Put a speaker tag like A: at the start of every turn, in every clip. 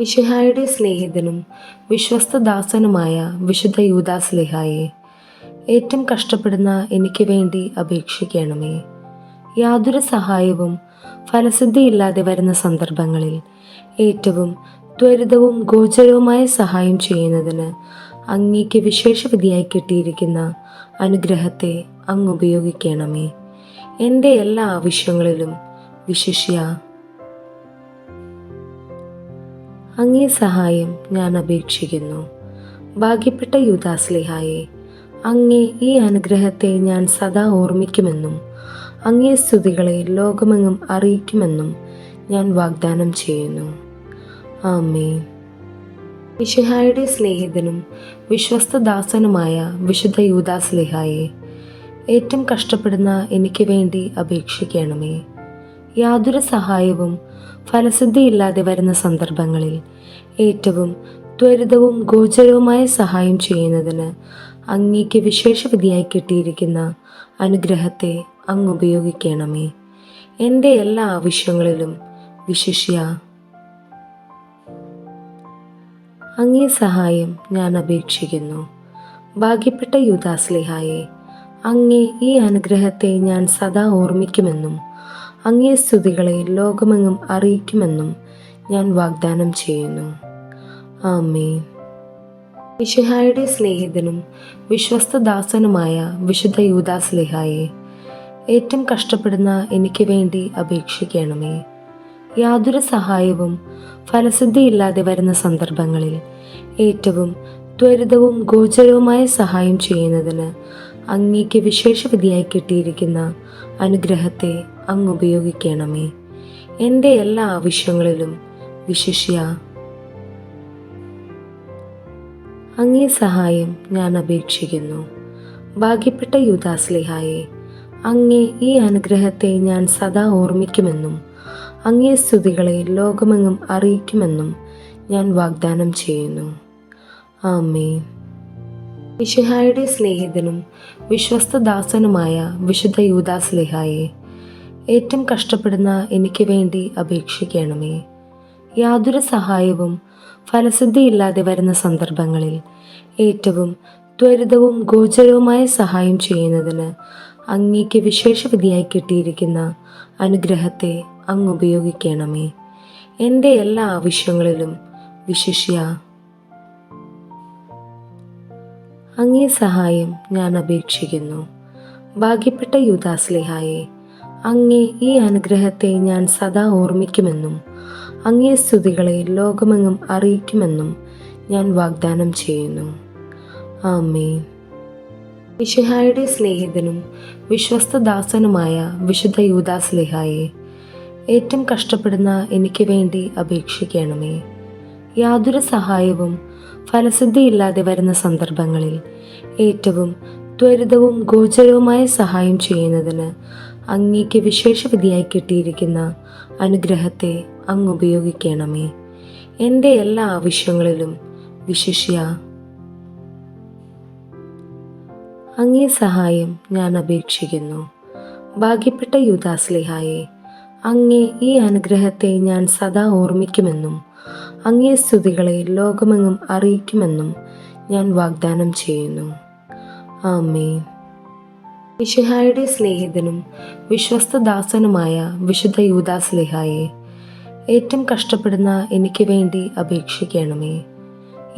A: മിശിഹായുടെ സ്നേഹിതനും വിശ്വസ്തദാസനുമായ വിശുദ്ധ യൂദാസ്ലിഹായെ ഏറ്റവും കഷ്ടപ്പെടുന്ന എനിക്ക് വേണ്ടി അപേക്ഷിക്കണമേ. യാതൊരു സഹായവും ഫലസിദ്ധിയില്ലാതെ വരുന്ന സന്ദർഭങ്ങളിൽ ഏറ്റവും ത്വരിതവും ഗോചരവുമായ സഹായം ചെയ്യുന്നതിന് അങ്ങേക്ക് വിശേഷവിധിയായി കിട്ടിയിരിക്കുന്ന അനുഗ്രഹത്തെ അങ്ങ് ഉപയോഗിക്കണമേ. എന്റെ എല്ലാ ആവശ്യങ്ങളിലും വിശിഷ്യ അങ്ങേ സഹായം ഞാൻ അപേക്ഷിക്കുന്നു. ഭാഗ്യപ്പെട്ട യുദാസ്ലിഹായെ അങ്ങേ ഈ അനുഗ്രഹത്തെ ഞാൻ സദാ ഓർമ്മിക്കുമെന്നും അങ്ങേ സ്തുതികളെ ലോകമെങ്ങും അറിയിക്കുമെന്നും ഞാൻ വാഗ്ദാനം ചെയ്യുന്നു. ആമേ വിശുഹായുടെ സ്നേഹിതനും വിശ്വസ്തദാസനുമായ വിശുദ്ധ യൂദാസ്ലിഹായെ ഏറ്റവും കഷ്ടപ്പെടുന്ന എനിക്ക് വേണ്ടി അപേക്ഷിക്കണമേ. യാതൊരു സഹായവും ഫലസിദ്ധിയില്ലാതെ വരുന്ന സന്ദർഭങ്ങളിൽ ഏറ്റവും ത്വരിതവും ഗോചരവുമായ സഹായം ചെയ്യുന്നതിന് അങ്ങേക്ക് വിശേഷവിധിയായി കിട്ടിയിരിക്കുന്ന അനുഗ്രഹത്തെ അങ്ങ് ഉപയോഗിക്കണമേ എന്റെ എല്ലാ ആവശ്യങ്ങളിലും വിശിഷ്യ. അങ്ങേ സഹായം ഞാൻ അപേക്ഷിക്കുന്നു. ഭാഗ്യപ്പെട്ട യുദാസ്ലിഹായെ അങ്ങേ ഈ അനുഗ്രഹത്തെ ഞാൻ സദാ ഓർമ്മിക്കുമെന്നും അങ്ങേ സ്തുതികളെ ലോകമെങ്ങും അറിയിക്കുമെന്നും ഞാൻ വാഗ്ദാനം ചെയ്യുന്നു. ആമേ വിശുഹായുടെ സ്നേഹിതനും വിശ്വസ്തദാസനുമായ വിശുദ്ധ യൂദാസ്ലിഹായെ ഏറ്റവും കഷ്ടപ്പെടുന്ന എനിക്ക് വേണ്ടി അപേക്ഷിക്കണമേ. യാതൊരു സഹായവും ഫലസിദ്ധിയില്ലാതെ വരുന്ന സന്ദർഭങ്ങളിൽ ഏറ്റവും ത്വരിതവും ഗോചരവുമായ സഹായം ചെയ്യുന്നതിന് അങ്ങേക്ക് വിശേഷവിധിയായി കിട്ടിയിരിക്കുന്ന അനുഗ്രഹത്തെ അങ്ങ് ഉപയോഗിക്കണമേ എന്റെ എല്ലാ ആവശ്യങ്ങളിലും വിശിഷ്യ. അങ്ങേ സഹായം ഞാൻ അപേക്ഷിക്കുന്നു. ഭാഗ്യപ്പെട്ട യുദാസ്ലിഹായെ അങ്ങേ ഈ അനുഗ്രഹത്തെ ഞാൻ സദാ ഓർമ്മിക്കുമെന്നും അങ്ങേ സ്തുതികളെ ലോകമെങ്ങും അറിയിക്കുമെന്നും ഞാൻ വാഗ്ദാനം ചെയ്യുന്നു. ആമേ വിശുഹായുടെ സ്നേഹിതനും വിശ്വസ്തദാസനുമായ വിശുദ്ധ യൂദാസ്ലിഹായെ ഏറ്റവും കഷ്ടപ്പെടുന്ന എനിക്ക് വേണ്ടി അപേക്ഷിക്കണമേ. യാതൊരു സഹായവും ഫലസിദ്ധിയില്ലാതെ വരുന്ന സന്ദർഭങ്ങളിൽ ഏറ്റവും ത്വരിതവും ഗോചരവുമായ സഹായം ചെയ്യുന്നതിന് അങ്ങേക്ക് വിശേഷവിധിയായി കിട്ടിയിരിക്കുന്ന അനുഗ്രഹത്തെ അങ്ങ് ഉപയോഗിക്കണമേ. എന്റെ എല്ലാ ആവശ്യങ്ങളിലും വിശിഷ്യ അങ്ങേ സഹായം ഞാൻ അപേക്ഷിക്കുന്നു. ഭാഗ്യപ്പെട്ട യുദാസ്ലിഹായെ അങ്ങേ ഈ അനുഗ്രഹത്തെ ഞാൻ സദാ ഓർമ്മിക്കുമെന്നും അങ്ങേ സ്തുതികളെ ലോകമെങ്ങും അറിയിക്കുമെന്നും ഞാൻ വാഗ്ദാനം ചെയ്യുന്നു. ആമേ വിശുഹായുടെ സ്നേഹിതനും വിശ്വസ്തദാസനുമായ വിശുദ്ധ യൂദാസ്ലിഹായെ ഏറ്റവും കഷ്ടപ്പെടുന്ന എനിക്ക് വേണ്ടി അപേക്ഷിക്കണമേ. യാതൊരു സഹായവും ഫലസിദ്ധിയില്ലാതെ വരുന്ന സന്ദർഭങ്ങളിൽ ഏറ്റവും ത്വരിതവും ഗോചരവുമായ സഹായം ചെയ്യുന്നതിന് അങ്ങേക്ക് വിശേഷവിധിയായി കിട്ടിയിരിക്കുന്ന അനുഗ്രഹത്തെ അങ്ങ് ഉപയോഗിക്കണമേ എന്റെ എല്ലാ ആവശ്യങ്ങളിലും വിശിഷ്യ. അങ്ങേ സഹായം ഞാൻ അപേക്ഷിക്കുന്നു. ഭാഗ്യപ്പെട്ട യുദാസ്ലിഹായെ അങ്ങേ ഈ അനുഗ്രഹത്തെ ഞാൻ സദാ ഓർമ്മിക്കുമെന്നും അങ്ങേ സ്തുതികളെ ലോകമെങ്ങും അറിയിക്കുമെന്നും ഞാൻ വാഗ്ദാനം ചെയ്യുന്നു. ആമേ വിശുഹായുടെ സ്നേഹിതനും വിശ്വസ്തദാസനുമായ വിശുദ്ധ യൂദാസ്ലിഹായെ ഏറ്റവും കഷ്ടപ്പെടുന്ന എനിക്ക് വേണ്ടി അപേക്ഷിക്കണമേ.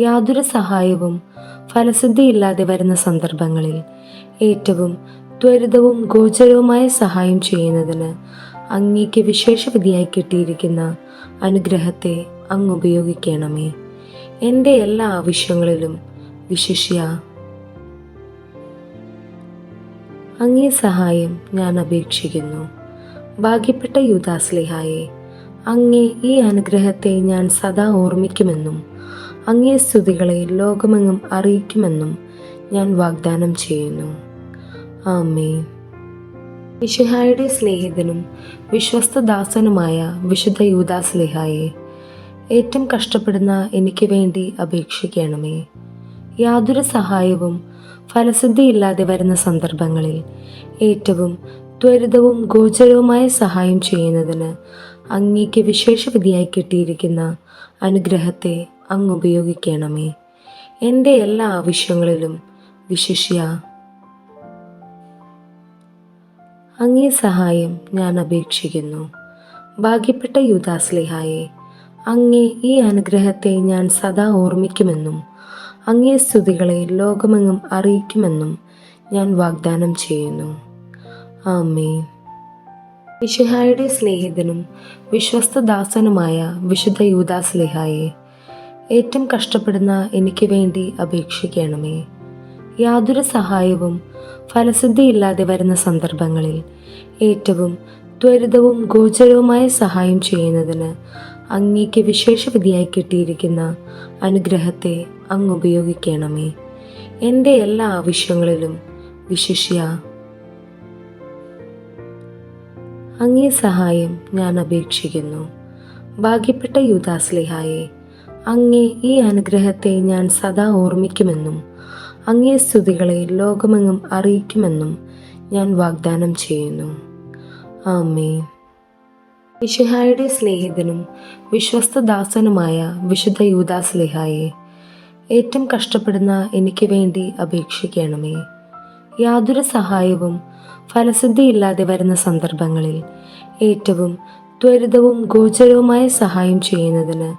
A: യാതൊരു സഹായവും ഫലസിദ്ധിയില്ലാതെ വരുന്ന സന്ദർഭങ്ങളിൽ ഏറ്റവും ത്വരിതവും ഗോചരവുമായ സഹായം ചെയ്യുന്നതിന് അങ്ങേക്ക് വിശേഷവിധിയായി കിട്ടിയിരിക്കുന്ന അനുഗ്രഹത്തെ അങ്ങ് ഉപയോഗിക്കണമേ എന്റെ എല്ലാ ആവശ്യങ്ങളിലും വിശിഷ്യ. അങ്ങേ സഹായം ഞാൻ അപേക്ഷിക്കുന്നു. ഭാഗ്യപ്പെട്ട യുദാസ്ലിഹായെ അങ്ങേ ഈ അനുഗ്രഹത്തെ ഞാൻ സദാ ഓർമ്മിക്കുമെന്നും അങ്ങേ സ്തുതികളെ ലോകമെങ്ങും അറിയിക്കുമെന്നും ഞാൻ വാഗ്ദാനം ചെയ്യുന്നു. ആമേ വിശുഹായുടെ സ്നേഹിതനും വിശ്വസ്തദാസനുമായ വിശുദ്ധ യൂദാസ്ലിഹായെ ഏറ്റവും കഷ്ടപ്പെടുന്ന എനിക്ക് വേണ്ടി അപേക്ഷിക്കണമേ. യാതൊരു സഹായവും ഫലസിദ്ധിയില്ലാതെ വരുന്ന സന്ദർഭങ്ങളിൽ ഏറ്റവും ത്വരിതവും ഗോചരവുമായ സഹായം ചെയ്യുന്നതിന് അങ്ങേക്ക് വിശേഷവിധിയായി കിട്ടിയിരിക്കുന്ന അനുഗ്രഹത്തെ അങ്ങ് ഉപയോഗിക്കണമേ എന്റെ എല്ലാ ആവശ്യങ്ങളിലും വിശിഷ്യ. അങ്ങേ സഹായം ഞാൻ അപേക്ഷിക്കുന്നു. ഭാഗ്യപ്പെട്ട യുദാസ്ലിഹായെ അങ്ങേ ഈ അനുഗ്രഹത്തെ ഞാൻ സദാ ഓർമ്മിക്കുമെന്നും അങ്ങേ സ്തുതികളെ ലോകമെങ്ങും അറിയിക്കുമെന്നും ഞാൻ വാഗ്ദാനം ചെയ്യുന്നു. ആമേ വിശുഹായുടെ സ്നേഹിതനും വിശ്വസ്തദാസനുമായ വിശുദ്ധ യൂദാസ്ലിഹായെ ഏറ്റവും കഷ്ടപ്പെടുന്ന എനിക്ക് വേണ്ടി അപേക്ഷിക്കണമേ. യാതൊരു സഹായവും ഫലസിദ്ധിയില്ലാതെ വരുന്ന സന്ദർഭങ്ങളിൽ ഏറ്റവും ത്വരിതവും ഗോചരവുമായ സഹായം ചെയ്യുന്നതിന് അങ്ങേക്ക് വിശേഷവിധിയായി കിട്ടിയിരിക്കുന്ന അനുഗ്രഹത്തെ അങ്ങ് ഉപയോഗിക്കണമേ എന്റെ എല്ലാ ആവശ്യങ്ങളിലും വിശിഷ്യ. അങ്ങേ സഹായം ഞാൻ അപേക്ഷിക്കുന്നു. ഭാഗ്യപ്പെട്ട യുദാസ്ലിഹായെ അങ്ങേ ഈ അനുഗ്രഹത്തെ ഞാൻ സദാ ഓർമ്മിക്കുമെന്നും അങ്ങേ സ്തുതികളെ ലോകമെങ്ങും അറിയിക്കുമെന്നും ഞാൻ വാഗ്ദാനം ചെയ്യുന്നു. ആമേ വിശുഹായുടെ സ്നേഹിതനും വിശ്വസ്തദാസനുമായ വിശുദ്ധ യൂദാസ്ലിഹായെ ഏറ്റവും കഷ്ടപ്പെടുന്ന എനിക്ക് വേണ്ടി അപേക്ഷിക്കണമേ. യാതൊരു സഹായവും ഫലസിദ്ധിയില്ലാതെ വരുന്ന സന്ദർഭങ്ങളിൽ ഏറ്റവും ത്വരിതവും ഗോചരവുമായ സഹായം ചെയ്യുന്നതിന്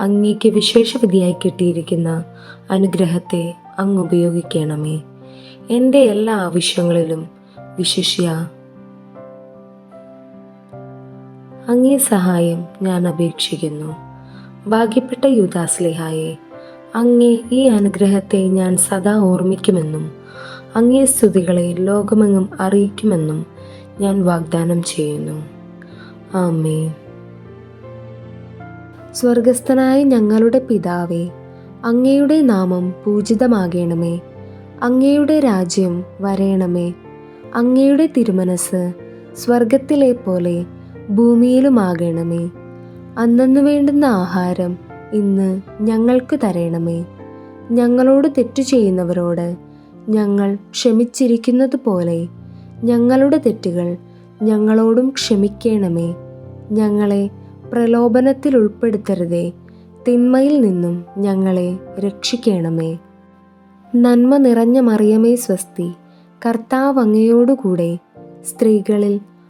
A: അങ്ങേക്ക് വിശേഷവിധിയായി കിട്ടിയിരിക്കുന്ന അനുഗ്രഹത്തെ അങ്ങ് ഉപയോഗിക്കണമേ. എന്റെ എല്ലാ ആവശ്യങ്ങളിലും വിശിഷ്യ അങ്ങേ സഹായം ഞാൻ അപേക്ഷിക്കുന്നു. ഭാഗ്യപ്പെട്ട യുദാസ്ലിഹായെ അങ്ങേ ഈ അനുഗ്രഹത്തെ ഞാൻ സദാ ഓർമ്മിക്കുമെന്നും അങ്ങേ സ്തുതികളെ ലോകമെങ്ങും അറിയിക്കുമെന്നും ഞാൻ വാഗ്ദാനം ചെയ്യുന്നു. ആമേ സ്വർഗസ്ഥനായ ഞങ്ങളുടെ പിതാവേ അങ്ങയുടെ നാമം പൂജിതമാകേണമേ. അങ്ങയുടെ രാജ്യം വരയണമേ അങ്ങയുടെ തിരുമനസ് സ്വർഗത്തിലെ പോലെ ഭൂമിയിലുമാകണമേ. അന്നു വേണ്ടുന്ന ആഹാരം ഇന്ന് ഞങ്ങൾക്ക് തരണമേ. ഞങ്ങളോട് തെറ്റു ചെയ്യുന്നവരോട് ഞങ്ങൾ ക്ഷമിച്ചിരിക്കുന്നത് പോലെ ഞങ്ങളുടെ തെറ്റുകൾ ഞങ്ങളോടും ക്ഷമിക്കണമേ. ഞങ്ങളെ പ്രലോഭനത്തിൽ ഉൾപ്പെടുത്തരുതേ. തിന്മയിൽ നിന്നും ഞങ്ങളെ രക്ഷിക്കണമേ. നന്മ നിറഞ്ഞ മറിയമേ സ്വസ്തി. കർത്താവ് അങ്ങയോടുകൂടെ സ്ത്രീകളിൽ